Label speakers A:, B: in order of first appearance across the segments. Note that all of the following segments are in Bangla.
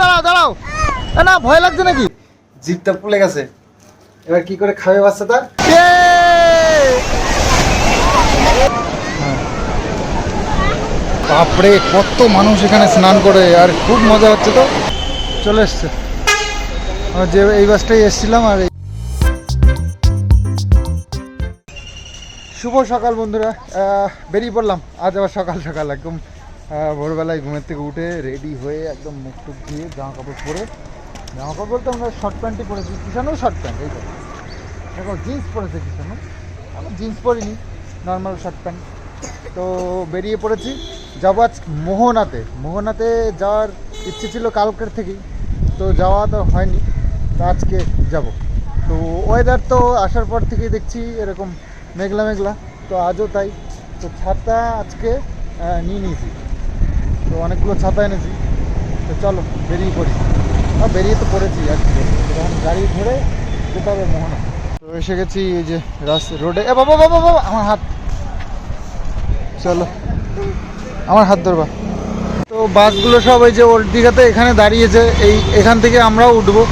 A: দাঁড়াও দাঁড়াও। না ভয় লাগছে নাকি? জিপটা ফুলে গেছে। এবার কি করে খাবে বাচ্চাটা? বাপরে কত মানুষ এখানে স্নান করে আর খুব মজা হচ্ছে তো। চলে এসছে। যে এই বাসটাই এসেছিলাম আর এই শুভ সকাল বন্ধুরা। আহ, বেরিয়ে পড়লাম। আজ আবার সকাল সকাল একদম ভোরবেলায় ঘুমের থেকে উঠে রেডি হয়ে একদম মুখ টুক দিয়ে জামা কাপড় পরে, জামা কাপড় তো আমরা শর্ট প্যান্টই পরেছি, কিষানও শর্ট প্যান্ট এই তো দেখো জিন্স পরেছে কিষানও। আমি জিন্স পরিনি নর্মাল শর্ট প্যান্ট তো বেরিয়ে পড়েছি, যাব আজ মোহনাতে। মোহনাতে যাওয়ার ইচ্ছে ছিল কালকের থেকেই, তো যাওয়া তো হয়নি, তো আজকে যাব। তো ওয়েদার তো আসার পর থেকেই দেখছি এরকম মেঘলা মেঘলা, তো আজও তাই। তো ছাতা আজকে নিয়ে নিয়েছি। অনেকগুলো ছাতা এনেছি। তো চলো, বেরিয়ে পড়ি। আর বেরিয়ে তো পড়েছি আর কি। তখন গাড়ি ধরে যেতে হবে মোহনা। তো এসে গেছি এই যে রাস্তা, রোডে। এ, বাবা বাবা বাবা, আমার হাত। চলো, আমার হাত ধরবা। তো বাসগুলো সব ওই যে ওল্ড দীঘাতে এখানে দাঁড়িয়েছে। এই, এখান থেকে আমরাও উঠবো।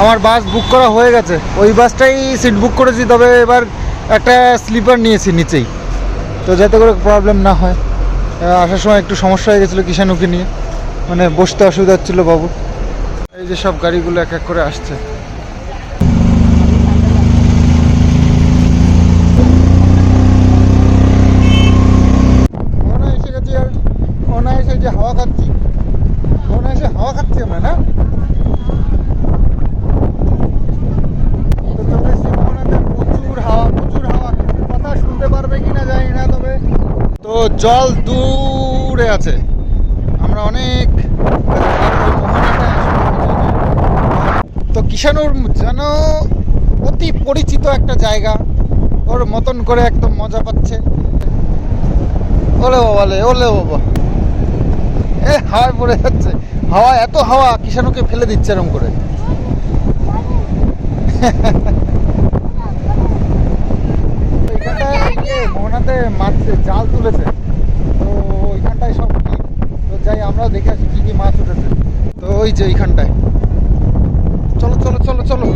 A: আমার বাস বুক করা হয়ে গেছে। ওই বাসটাই সিট বুক করেছি, তবে এবার একটা স্লিপার নিয়েছি নিচেই। তো যাতে করে প্রবলেম না হয়। আসার সময় একটু সমস্যা হয়ে গেছিল কিষানুকে নিয়ে। মানে বসতে অসুবিধা হচ্ছিল বাবু। এই যে সব গাড়িগুলো এক এক করে আসছে মনে এসে গেছি আর মনে এসে যে হাওয়া খাচ্ছি মনে এসে হাওয়া খাচ্ছি আমরা না তো তবে সিমোনাতে প্রচুর হাওয়া প্রচুর হাওয়া কথা শুনতে পারবে কিনা জানি না তবে তো জল দূরে আছে। আমরা অনেক তো কিষানুর যেন অতি পরিচিত একটা জায়গা। ওর মতন করে একদম মজা পাচ্ছে। ওলে বাবা লে ওলে বাবা। এ হাওয়ায় পড়ে যাচ্ছে। হাওয়া এত হাওয়া কিষানুকে ফেলে দিচ্ছে এরকম করে। মোহনাতে মাছ জাল তুলেছে তো ওইখানটায় সব কি তো যাই আমরাও দেখে আসি কি কি মাছ উঠেছে। তো ওই যে ওইখানটায় চলো চলো চলো চলো।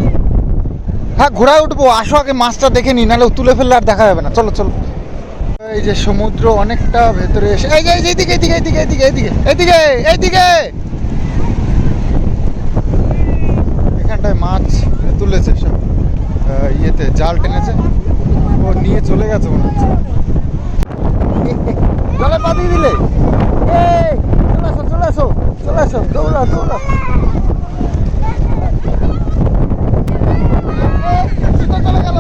A: হ্যাঁ ঘোড়ায় উঠবো। আসো আগে মাছটা দেখে নি, নাহলে তুলে ফেললে আর দেখা যাবে না। চলো চলো। এই যে সমুদ্র অনেকটা ভেতরে এসে এই যে এইদিকে এইদিকে এইদিকে এইদিকে এইদিকে এইদিকে এইদিকে! এখানটায় মাছ তুলেছে সব। ইয়েতে জাল টেনেছে। ও নিয়ে চলে গেছে মনে হচ্ছে। জলে পা দিয়ে দিলে এই, চলে আসো চলে আসো চলে আসো দৌড়া দৌড়া এই, ট্যাক্সিটা চলে গেল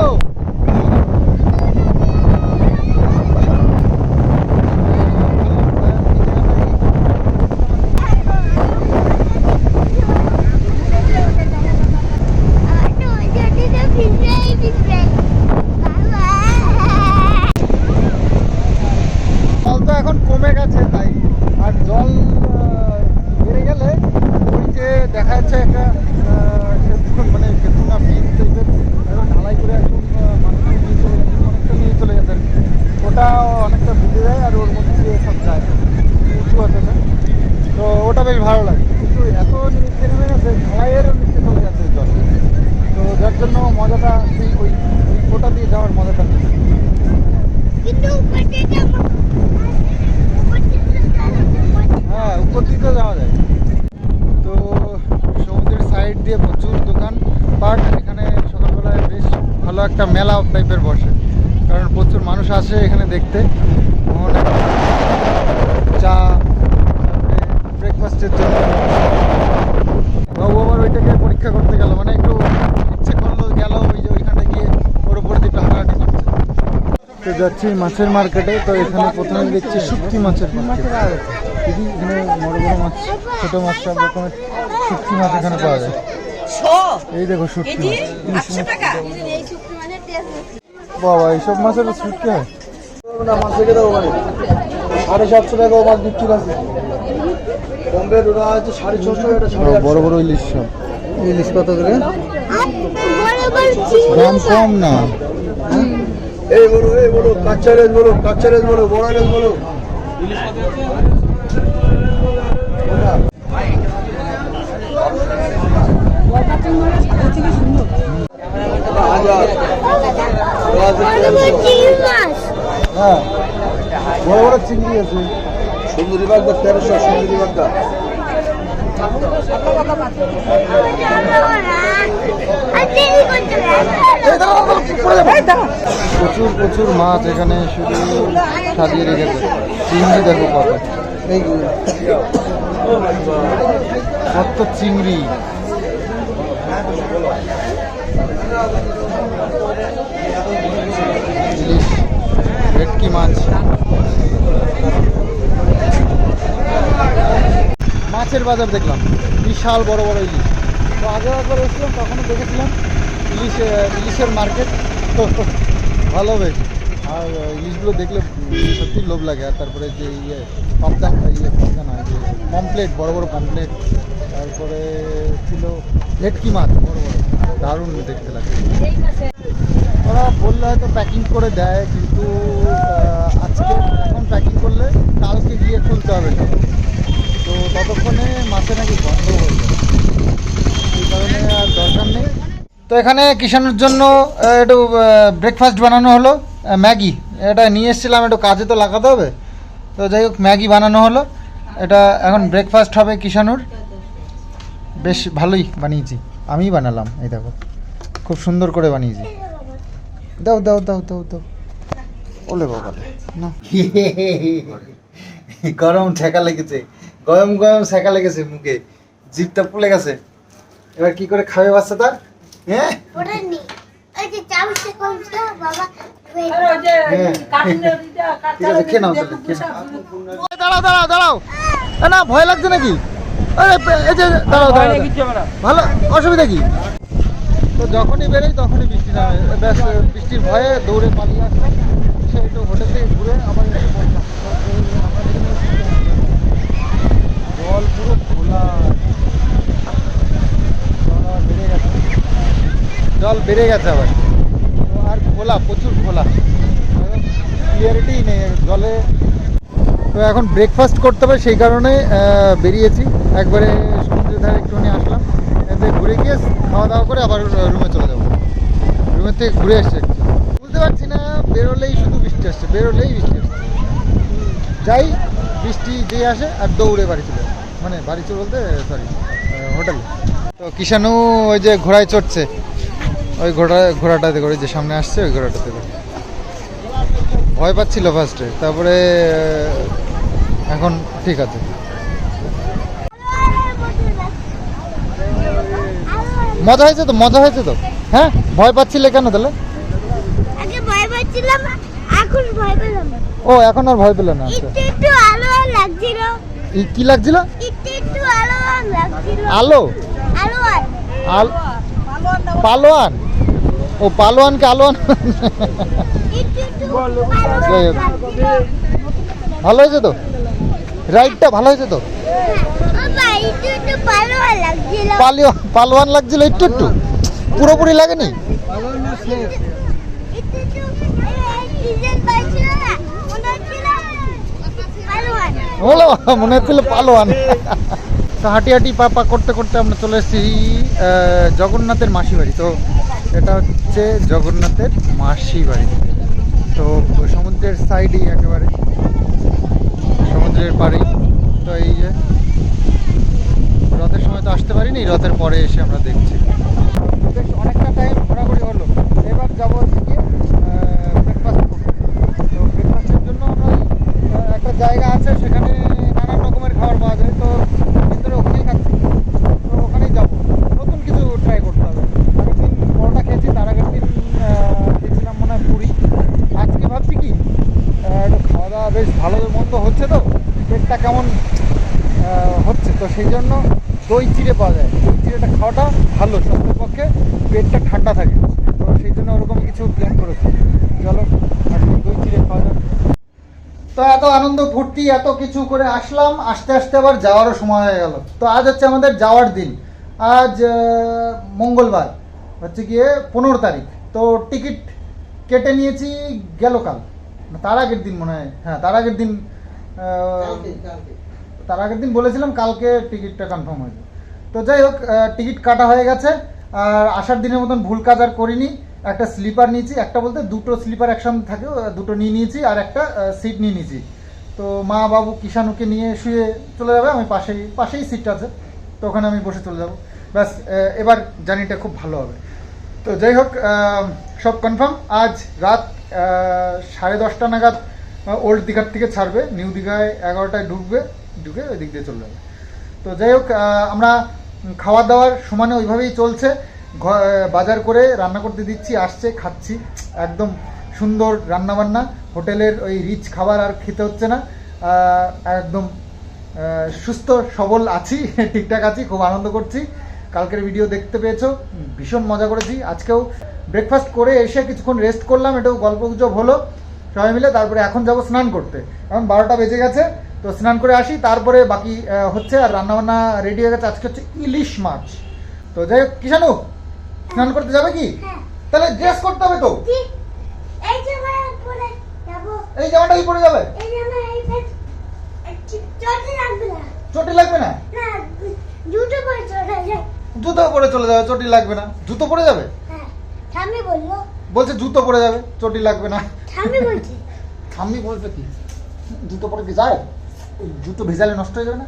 B: No, that is a very different.
A: জল তো এখন কমে গেছে তাই আর জল আহ, বেড়ে গেলে ওই যে দেখা যাচ্ছে একটা আহ, সেতু মানে সেতু না ব্রিজ টাইপের একদম ঢালাই করে একদম আহ, মানুষকে নিয়ে চলে যাচ্ছে অনেকটা নিয়ে চলে গেছে আর কি। ওটা অনেকটা ডুবে যায় আর ওর মধ্যে দিয়ে সব যায় উঁচু আছে না তো ওটা বেশ ভালো লাগে কিন্তু এত নিচে নেমে গেছে ঢালাইয়েরও নিচে চলে যাচ্ছে জল তো যার জন্য মজাটা সেই ওই ওই ওটা দিয়ে যাওয়ার মজাটা নেই
B: কিন্তু উপর থেকে আমার উপর থেকে
A: হ্যাঁ উপর দিকেও যাওয়া যায় তো সমুদ্রের সাইড দিয়ে প্রচুর দোকান পাট এখানে সকালবেলায় বেশ ভালো একটা মেলা টাইপের বসে। কারণ প্রচুর মানুষ আসে এখানে দেখতে। চা ব্রেকফাস্টের জন্য। বাবু আবার ওইটাকে পরীক্ষা করতে গেল। মানে একটু ইচ্ছে করল গেল ওই যে ওইখানটা গিয়ে ওর উপর একটু হাঁটাহাঁটি করছে তো যাচ্ছি মাছের মার্কেটে তো এখানে প্রথমে দেখছি শুটকি মাছের মার্কেট দিদি এখানে বড় বড় মাছ ছোট মাছ সব রকমের শুটকি মাছ এখানে পাওয়া যায়। এই দেখো মাছ। ইলিশ মাছ বাবা এইসব মাছের সুট কে?
C: হয় মাছ রেখে দেবো মানে সাড়ে সাতশো টাকা ও মাছ বিক্রি আছে বম্বে ওরা আছে সাড়ে ছশো
A: টাকা বড় বড় ইলিশ সব। ইলিশ কত করে? দাম
C: এই বলো এই বলো কাচ্চা রেজ বলো কাচ্চা রেজ বলো বড় রেজ বলো।
B: হাজার
A: হ্যাঁ বড় বড় চিংড়ি আছে। প্রচুর প্রচুর মাছ এখানে শুধু সাজিয়ে রেখেছে চিংড়ি দেখো কত কত চিংড়ি ইলিশ ভেটকি মাছ। মাছের বাজার দেখলাম। বিশাল বড় বড় ইলিশ। তো আগে একবার এসেছিলাম, তখনও দেখেছিলাম। ইলিশ, ইলিশের মার্কেট। তো ভালো বেশ আর ইলিশগুলো দেখলে সত্যি লোভ লাগে। আর তারপরে যে ইয়ে পাবদা ইয়ে পাবদা নয়, যে পমপ্লেট বড় বড় পমপ্লেট তারপরে ছিল ভেটকি মাছ। বড় বড়। দারুণ দেখতে লাগে। ওরা বললে হয়তো প্যাকিং করে দেয়, কিন্তু আজকে এখন প্যাকিং করলে কালকে গিয়ে খুলতে হবে। তো ততক্ষণে মাছে নাকি বন্ধ হয়ে যাবে। এই কারণে আর দরকার নেই। তো এখানে কিষাণের জন্য একটু ব্রেকফাস্ট বানানো হলো। ম্যাগি, এটা নিয়ে এসেছিলাম, একটু কাজে তো লাগাতে হবে। তো যাই হোক, ম্যাগি বানানো হলো। এটা এখন ব্রেকফাস্ট হবে কিষানুর বেশ ভালোই বানিয়েছি। আমিই বানালাম, এই দেখো। খুব সুন্দর করে বানিয়েছি। দাও দাও দাও দাও দাও। ওলে বাবা না। গরম ঠেকা লেগেছে গরম গরম ছেঁকা লেগেছে মুখে জিভটা ফুলে গেছে। এবার কি করে খাবে বাচ্চা তার হ্যাঁ। হ্যাঁ। ঠিক। দাঁড়াও দাঁড়াও দাঁড়াও। না ভয় লাগছে নাকি? আরে এই যে দাঁড়াও দাঁড়াও ভালো অসুবিধা কি? তো যখনই বেরোই তখনই বৃষ্টি নামে। ব্যাস, বৃষ্টির ভয়ে দৌড়ে পালিয়ে আসলাম এসে একটু হোটেল থেকে ঘুরে আবার এসে পড়লাম জল পুরো খোলা। বেড়ে গেছে জল বেড়ে গেছে আবার। আর খোলা, প্রচুর খোলা। ক্লিয়ারিটি নেই জলে। তো এখন ব্রেকফাস্ট করতে হবে সেই কারণে বেরিয়েছি। একবারে সমুদ্রের ধারে একটুখানি ঘুরে গিয়ে খাওয়া দাওয়া করে আবার রুমে চলে যাব। রুমের থেকে ঘুরে এসছে বুঝতে পারছি না, বেরোলেই শুধু বৃষ্টি আসছে, বেরোলেই বৃষ্টি আসছে। যাই, বৃষ্টি যেই আসে আর দৌড়ে বাড়ি চলে। মানে বাড়ি চলে বলতে সরি হোটেল। তো কিষানু ওই যে ঘোড়ায় চড়ছে, ওই ঘোড়া, ঘোড়াটাতে করে যে সামনে আসছে, ওই ঘোড়াটাতে করে। ভয় পাচ্ছিল ফার্স্টে তারপরে এখন ঠিক আছে। মজা হয়েছে তো? মজা হয়েছে তো? হ্যাঁ? ভয় পাচ্ছিলে কেন তাহলে?
B: আগে ভয় পাচ্ছিলাম এখন ভয় পেলাম।
A: ও এখন আর ভয় পেলে না আচ্ছা।
B: একটু একটু আলো লাগছিল।
A: কি লাগছিল?
B: একটু একটু আলো লাগছিল।
A: আলো?
B: আলো
A: পালোয়ান? ও পালোয়ানকে আলোয়ান ভালো হয়েছে তো? রাইডটা ভালো হয়েছে তো? পালোয়ান লাগছিল। একটু একটু? পুরোপুরি লাগেনি?
B: মনে হচ্ছিল ভালো
A: হলো মনে হচ্ছিল পালোয়ান। তো হাঁটি হাঁটি পা পা করতে করতে আমরা চলে এসেছি জগন্নাথের মাসি বাড়ি তো এটা হচ্ছে জগন্নাথের মাসি বাড়ি তো সমুদ্রের সাইডেই একেবারে সমুদ্রের পাড়েই। তো এই যে রথের সময় তো আসতে পারিনি, রথের পরে এসে আমরা দেখছি। বেশ, অনেকটা টাইম ঘোরাঘুরি হলো। এবার যাব গিয়ে ব্রেকফাস্ট করতে। তো ব্রেকফাস্টের জন্য আমরা একটা জায়গা আছে, সেখানে নানান রকমের খাবার পাওয়া যায়। তো ভিতরে ওখানেই খাচ্ছি। তো ওখানেই যাব। নতুন কিছু ট্রাই করতে হবে। আগের দিন পরোটা খেয়েছি, তার আগের দিন খেয়েছিলাম মনে হয় পুরি। আজকে ভাবছি কি খাওয়া দাওয়া বেশ ভালো মন্দ হচ্ছে তো, পেটটা কেমন হচ্ছে। তো সেই জন্য দই চিড়ে পাওয়া যায়। দই চিড়েটা খাওয়াটা ভালো, স্বাস্থ্যের পক্ষে পেটটা ঠান্ডা থাকে। তো সেই জন্য ওরকম কিছু প্ল্যান করেছি। চলো দই চিড়ে খাওয়া যাক। তো এত আনন্দ ফুর্তি, এত কিছু করে আসলাম। আস্তে আস্তে আবার যাওয়ারও সময় হয়ে গেল। তো আজ হচ্ছে আমাদের যাওয়ার দিন। আজ মঙ্গলবার। হচ্ছে গিয়ে পনেরো তারিখ। তো টিকিট কেটে নিয়েছি, গেল কাল। তার আগের দিন মনে হয়। হ্যাঁ তার আগের দিন তার আগের দিন বলেছিলাম কালকে টিকিটটা কনফার্ম হয়েছে তো যাই হোক টিকিট কাটা হয়ে গেছে, আর আসার দিনের মতন ভুল কাজ আর করিনি। একটা স্লিপার নিয়েছি, একটা বলতে দুটো স্লিপার একসঙ্গে থাকে দুটো নিয়ে নিয়েছি, আর একটা সিট নিয়ে নিয়েছি। তো মা, বাবু কিষানুকে নিয়ে শুয়ে চলে যাবে, আমি পাশেই পাশেই সিটটা আছে, তো ওখানে আমি বসে চলে যাব। ব্যাস এবার জার্নিটা খুব ভালো হবে। তো যাই হোক সব কনফার্ম আজ রাত সাড়ে দশটা নাগাদ ওল্ড দীঘার থেকে ছাড়বে নিউ দীঘায় এগারোটায় ঢুকবে। ঢুকে ওই দিক দিয়ে চলে যাবে। তো যাই হোক আমরা খাওয়া দাওয়ার সমানে ওইভাবেই চলছে। বাজার করে রান্না করতে দিচ্ছি, আসছে, খাচ্ছি। একদম সুন্দর রান্নাবান্না। হোটেলের ওই রিচ খাবার আর খেতে হচ্ছে না। একদম সুস্থ, সবল আছি, ঠিকঠাক আছি, খুব আনন্দ করছি। কালকের ভিডিও দেখতে পেয়েছ, ভীষণ মজা করেছি। আজকেও ব্রেকফাস্ট করে এসে কিছুক্ষণ রেস্ট করলাম, এটাও গল্প গুজব হলো। সবাই মিলে তারপরে এখন যাব স্নান করতে। এখন বারোটা বেজে গেছে। তো স্নান করে আসি তারপরে বাকি হচ্ছে আর রান্নাবান্না রেডি হয়ে গেছে। আজকে হচ্ছে ইলিশ মাছ। তো যাই হোক কিষানু স্নান করতে যাবে কি?
B: হ্যাঁ।
A: তাহলে ড্রেস করতে হবে তো।
B: এই
A: জামাটাই পরে যাবে। চটি লাগবে না।
B: জুতো পরে চলে যায়
A: জুতো পরে চলে যাবে চটি লাগবে না। জুতো পরে যাবে?
B: হ্যাঁ ঠাম্মি বলল।
A: বলছে জুতো পরে যাবে চটি লাগবে না।
B: ঠাম্মি বলছে।
A: ঠাম্মি বলছে কি? জুতো পরে কি যায়? জুতো ভেজালে নষ্ট হয়ে যাবে না?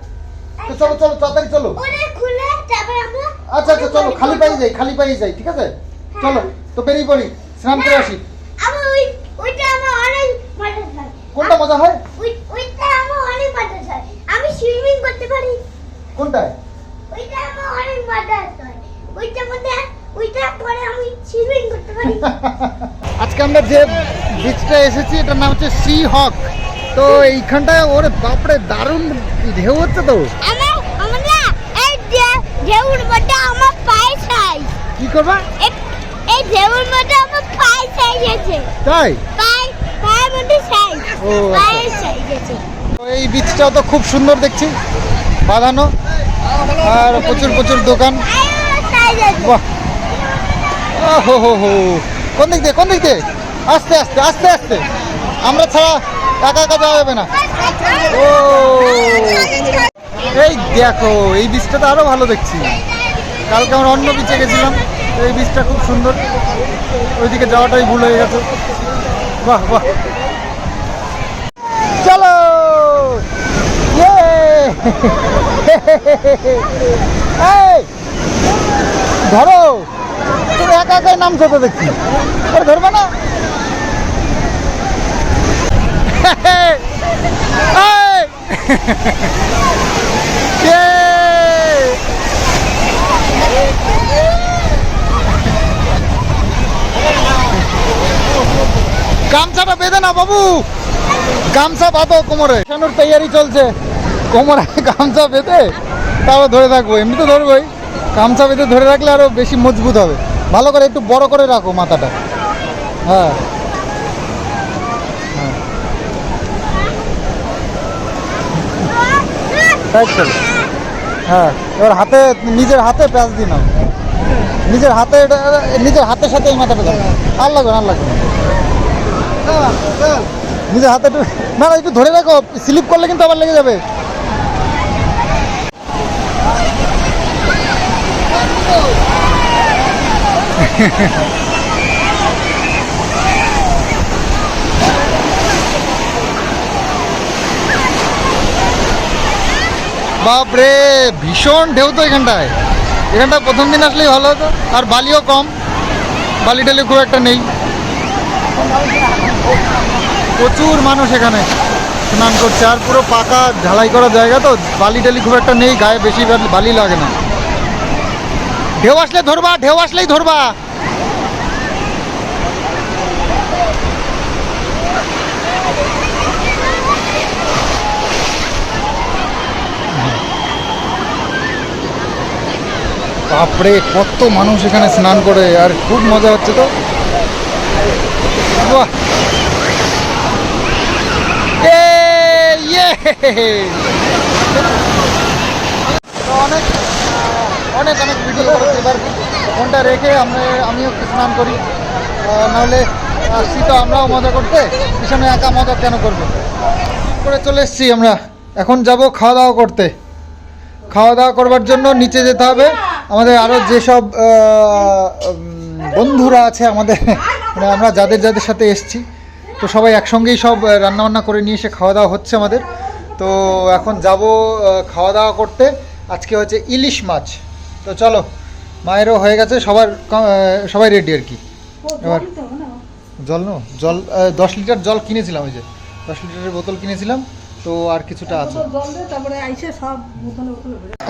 A: তো চলো চলো তাড়াতাড়ি চলো।
B: ওরে খুলে তারপর আমরা
A: আচ্ছা আচ্ছা চলো খালি পায়ে যাই খালি পায়ে যাই ঠিক আছে? চলো তো বেরিয়ে পড়ি স্নান করে আসি।
B: আমার ওই ওইটা আমার অনেক মজা হয়।
A: কোনটা মজা হয়?
B: ওই ওইটা আমার অনেক মজা হয়। আমি সুইমিং করতে পারি।
A: কোনটায়?
B: ওইটা আমার অনেক মজা হয়। ওইটা মধ্যে ওইটা পরে আমি সুইমিং করতে পারি।
A: আজকে আমরা যে বিচটা এসেছি এটার নাম হচ্ছে সি হক তো এইখানটায় ওরে বাপরে দারুণ ঢেউ হচ্ছে তো।
B: আমার আমার এই ঢেউর মধ্যে আমার পায়ে
A: কি করবা?
B: এই ঢেউর মধ্যে আমার পায়ে সাইজ আছে
A: তাই?
B: পায়ে পায়ের মধ্যে
A: ও, আচ্ছা।
B: পায়ের সাইজ
A: এই বিচটাও তো খুব সুন্দর দেখছি বাঁধানো আর প্রচুর প্রচুর দোকান। বাহ। হো হো হো। কোন দিক দিয়ে কোন দিক দিয়ে? আস্তে আস্তে আস্তে আস্তে। আমরা ছাড়া একা একা যাওয়া যাবে না। ও। এই দেখো, এই বীজটা তো আরও ভালো দেখছি। কালকে আমরা অন্য বিচে গেছিলাম এই বীজটা খুব সুন্দর। ওইদিকে যাওয়াটাই ভুল হয়ে গেছে। বাহ বাহ। চলো! এই! ধরো তুমি একা একাই নামছো তো দেখছি। ধরবে না! গামছাটা বেঁধে না বাবু। গামছা বাঁধো কোমরে। শানুর তৈয়ারি চলছে। কোমরে গামছা বেঁধে তারপর ধরে থাকব এমনি তো ধরবোই। গামছা বেঁধে ধরে রাখলে আরও বেশি মজবুত হবে। ভালো করে একটু বড় করে রাখো মাথাটা। হ্যাঁ। Right করে। হ্যাঁ এবার হাতে, নিজের হাতে প্যাঁচ দিন নিজের হাতে এটা, নিজের হাতের সাথে মাথাটা দাও আর লাগবে আর লাগবে। নিজের হাতে একটু না একটু ধরে রাখো স্লিপ করলে কিন্তু আবার লেগে যাবে বাপরে, ভীষণ ঢেউ তো এখানটায়। এখানটা প্রথম দিন আসলেই ভালো হতো, আর বালিও কম। বালি টালি খুব একটা নেই। প্রচুর মানুষ এখানে স্নান করছে, আর পুরো পাকা ঢালাই করা জায়গা তো, বালি টালি খুব একটা নেই, গায়ে বেশি বালি লাগে না। ঢেউ আসলে ধরবা, ঢেউ আসলেই ধরবা। বাপরে, কত মানুষ এখানে স্নান করে, আর খুব মজা হচ্ছে তো! অনেক অনেক অনেক ভিডিও করেছি এবার ফোনটা রেখে আমরা, আমিও স্নান করি। নাহলে আসছি তো আমরাও মজা করতে, পিছনে একা মজা কেন করব? করে চলে এসেছি আমরা। এখন যাব খাওয়া দাওয়া করতে। খাওয়া দাওয়া করবার জন্য নিচে যেতে হবে। আমাদের আরও যেসব বন্ধুরা আছে আমাদের মানে আমরা যাদের যাদের সাথে এসছি তো সবাই একসঙ্গেই সব রান্নাবান্না করে নিয়ে এসে খাওয়া দাওয়া হচ্ছে আমাদের। তো এখন যাব খাওয়া দাওয়া করতে। আজকে হচ্ছে ইলিশ মাছ। তো চলো মায়েরও হয়ে গেছে সবার সবাই রেডি আর কি। এবার জল নো? জল দশ লিটার জল কিনেছিলাম ওই যে দশ লিটারের বোতল কিনেছিলাম। তো আর কিছুটা আছে।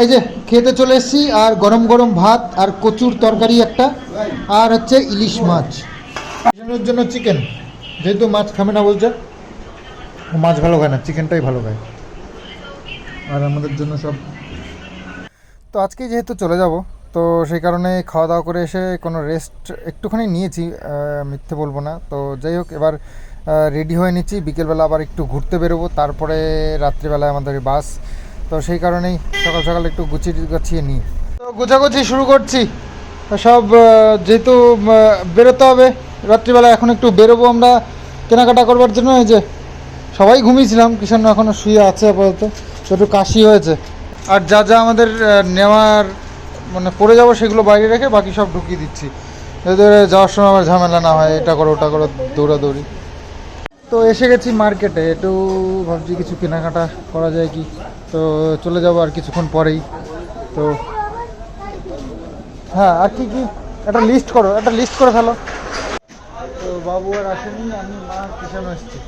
A: এই যে খেতে চলে এসেছি আর গরম গরম ভাত আর কচুর তরকারি একটা আর হচ্ছে ইলিশ মাছ। চিকেনের জন্য চিকেন যেহেতু মাছ খাবে না বলছে ও মাছ ভালো খায় না চিকেনটাই ভালো খায়। আর আমাদের জন্য সব তো আজকে যেহেতু চলে যাব তো সেই কারণে খাওয়া দাওয়া করে এসে কোনো রেস্ট একটুখানি নিয়েছি মিথ্যে বলব না। তো যাই হোক, এবার রেডি হয়ে নিচ্ছি। বিকেলবেলা আবার একটু ঘুরতে বেরোবো। তারপরে রাত্রিবেলায় আমাদের বাস। তো সেই কারণেই সকাল সকাল একটু গুছিয়ে গাছিয়ে নিই। তো গোছাগুছি শুরু করছি। সব যেহেতু বেরোতে হবে রাত্রিবেলা এখন একটু বেরোবো আমরা কেনাকাটা করবার জন্য। এই যে সবাই ঘুমিয়েছিলাম, কিষাণ এখনও শুয়ে আছে আপাতত। একটু কাশি হয়েছে। আর যা যা আমাদের নেওয়ার মানে পড়ে যাব সেগুলো বাইরে রেখে বাকি সব ঢুকিয়ে দিচ্ছি। যাওয়ার সময় আবার ঝামেলা না হয়, এটা করো, ওটা করো, দৌড়াদৌড়ি। তো এসে গেছি মার্কেটে, একটু ভাবছি কিছু কেনাকাটা করা যায় কি। তো চলে যাব আর কিছুক্ষণ পরেই। তো হ্যাঁ আর কি কি? একটা লিস্ট করো, একটা লিস্ট করে ফেলো। তো বাবু আর আসেনি, আমি মা কিষানও এসছি।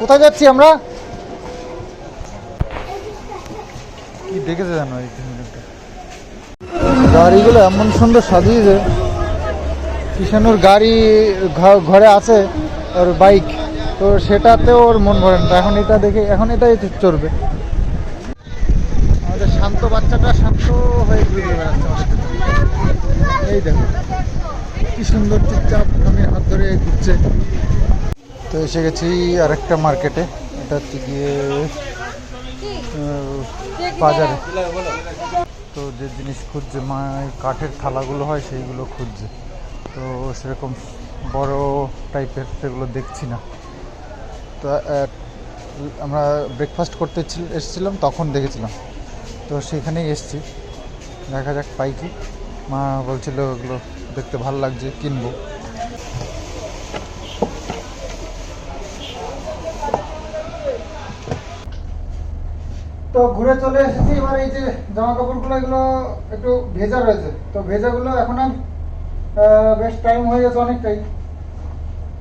A: কোথায় যাচ্ছি আমরা? কি দেখেছে জানো এই গাড়িগুলো এমন সুন্দর সাজিয়েছে। কিষানুর গাড়ি ঘরে আছে ওর বাইক। তো সেটাতেও ওর মন ভরে না। এখন এটা দেখে, এখন এটাই চড়বে আমাদের শান্ত বাচ্চাটা শান্ত হয়ে ঘুরে বেড়াচ্ছে এই দেখো, কি সুন্দর চুপচাপ আমি হাত ধরে ঘুরছে। তো এসে গেছি আরেকটা মার্কেটে এটা হচ্ছে গিয়ে বাজারে। তো যে জিনিস খুঁজছে মা কাঠের থালাগুলো হয়, সেইগুলো খুঁজছে। তো সেরকম বড় টাইপের সেগুলো দেখছি না। তো আমরা ব্রেকফাস্ট করতে এসেছিলাম, তখন দেখেছিলাম। তো সেখানেই এসছি। দেখা যাক পাই কি। মা বলছিল ওগুলো দেখতে ভালো লাগছে, কিনবো। তো ঘুরে চলে এসেছি। এবার এই যে জামা কাপড়গুলো এগুলো একটু ভেজা রয়েছে। তো ভেজাগুলো এখন আর বেশ টাইম হয়ে গেছে অনেকটাই।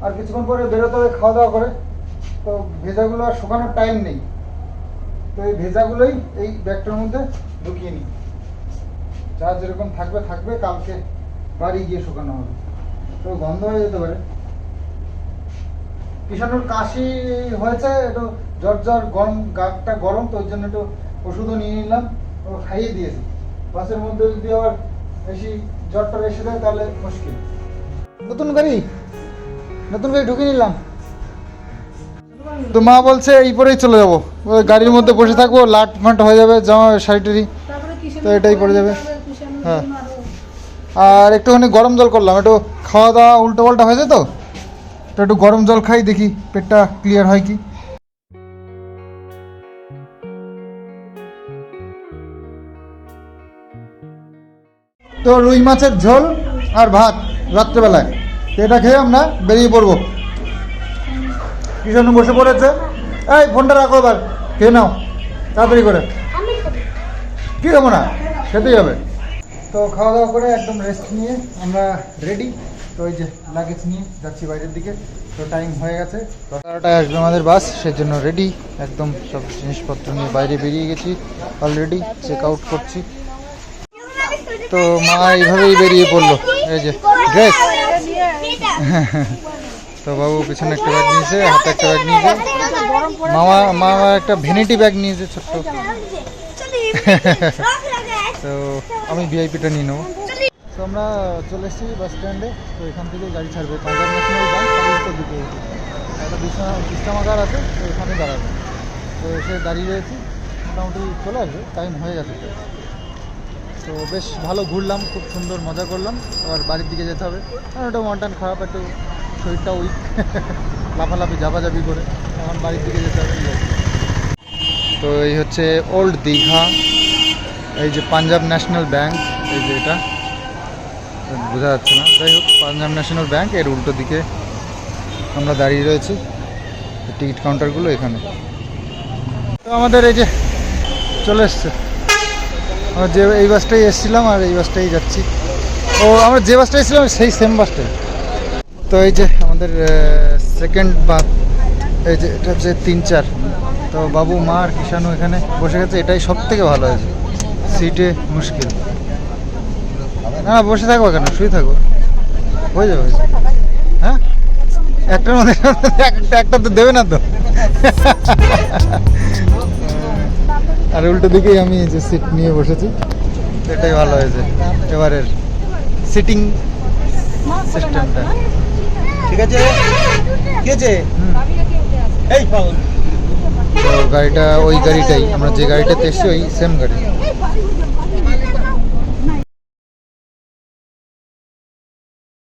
A: আর কিছুক্ষণ পরে বেরোতে হবে খাওয়া দাওয়া করে। তো ভেজাগুলো আর শুকানোর টাইম নেই। তো এই ভেজাগুলোই এই ব্যাগটার মধ্যে ঢুকিয়ে নিই। যা যেরকম থাকবে থাকবে। কালকে বাড়ি গিয়ে শুকানো হবে। তো গন্ধ হয়ে যেতে পারে। কিষানুর কাশি হয়েছে, একটু জ্বর জ্বর গরম গাটা গরম তো ওই জন্য একটু ওষুধও নিয়ে নিলাম ও খাইয়ে দিয়েছি। বাসের মধ্যে যদি আবার বেশি জ্বরটা এসে দেয় তাহলে মুশকিল। নতুন গাড়ি? নতুন গাড়ি ঢুকে নিলাম। তো মা বলছে এই পরেই চলে যাব। ওই গাড়ির মধ্যে বসে থাকব লাট ফাট হয়ে যাবে জামা শাড়িটারি তো এটাই পড়ে যাবে। হ্যাঁ।
D: আর
A: একটুখানি গরম জল করলাম একটু খাওয়া দাওয়া উল্টো পাল্টা হয়েছে তো? তো একটু গরম জল খাই দেখি পেটটা ক্লিয়ার হয় কি। তো রুই মাছের ঝোল আর ভাত রাত্রেবেলায়। এটা খেয়ে আমরা বেরিয়ে পড়ব। কিষানু বসে পড়েছে। এই, ফোনটা রাখো এবার। খেয়ে নাও। তাড়াতাড়ি করে। কি খাব না? খেতেই হবে। তো খাওয়া দাওয়া করে একদম রেস্ট নিয়ে আমরা রেডি তো ওই যে লাগেজ নিয়ে যাচ্ছি বাইরের দিকে। তো টাইম হয়ে গেছে। এগারোটায় আসবে আমাদের বাস সেই জন্য রেডি একদম সব জিনিসপত্র নিয়ে বাইরে বেরিয়ে গেছি। অলরেডি চেক আউট করছি। তো মা এইভাবেই বেরিয়ে পড়ল। এই যে ড্রেস তো বাবু পিছনে একটা ব্যাগ নিয়েছে, হাতে একটা ব্যাগ নিয়েছে। মামা মামা একটা ভ্যানিটি ব্যাগ নিয়েছে ছোট্ট। তো আমি ভিআইপিটা নিয়ে নেব। তো আমরা চলে এসেছি বাস স্ট্যান্ডে তো এখান থেকে গাড়ি ছাড়বে। পাঞ্জাব ন্যাশনাল ব্যাংক দিকে একটা বিশ্রাম বিশ্রামাগার আছে, তো এখানে দাঁড়াবে। তো এসে দাঁড়িয়ে রয়েছি। মোটামুটি চলে আসবে। টাইম হয়ে গেছে। তো। বেশ ভালো ঘুরলাম, খুব সুন্দর মজা করলাম। আবার বাড়ির দিকে যেতে হবে। আর ওটা মন টান খারাপ, একটু শরীরটা উইক লাফালাফি, ঝাপাঝাপি করে। এখন বাড়ির দিকে যেতে হবে। তো এই হচ্ছে ওল্ড দীঘা এই যে পাঞ্জাব ন্যাশনাল ব্যাংক এই যে এটা। বোঝা যাচ্ছে না। যাই হোক পাঞ্জাব ন্যাশনাল ব্যাংক এর উল্টো দিকে আমরা দাঁড়িয়ে রয়েছি। টিকিট কাউন্টারগুলো এখানে। তো আমাদের এই যে চলে এসছে। আমরা যে এই বাসটাই এসেছিলাম আর এই বাসটাই যাচ্ছি। ও, আমরা যে বাসটা এসেছিলাম সেই সেম বাসটাই। তো এই যে আমাদের সেকেন্ড বাস, এই যে এটা হচ্ছে তিন চার। তো বাবু, মা আর কিষানু এখানে বসে গেছে, এটাই সব থেকে ভালো হয়েছে। সিটে মুশকিল। না, বসে থাকব কেন শুয়ে থাকব যাবে, হয়ে যাবে। হ্যাঁ? একটার মধ্যে একটা একটা তো দেবে না তো। আর উল্টো দিকেই আমি যে সিট নিয়ে বসেছি। এটাই ভালো হয়েছে। এবারের সিটিং সিস্টেমটা
C: ঠিক আছে? ঠিক আছে এই
A: তো গাড়িটা, ওই গাড়িটাই। আমরা যে গাড়িটাতে এসেছি, ওই সেম গাড়ি।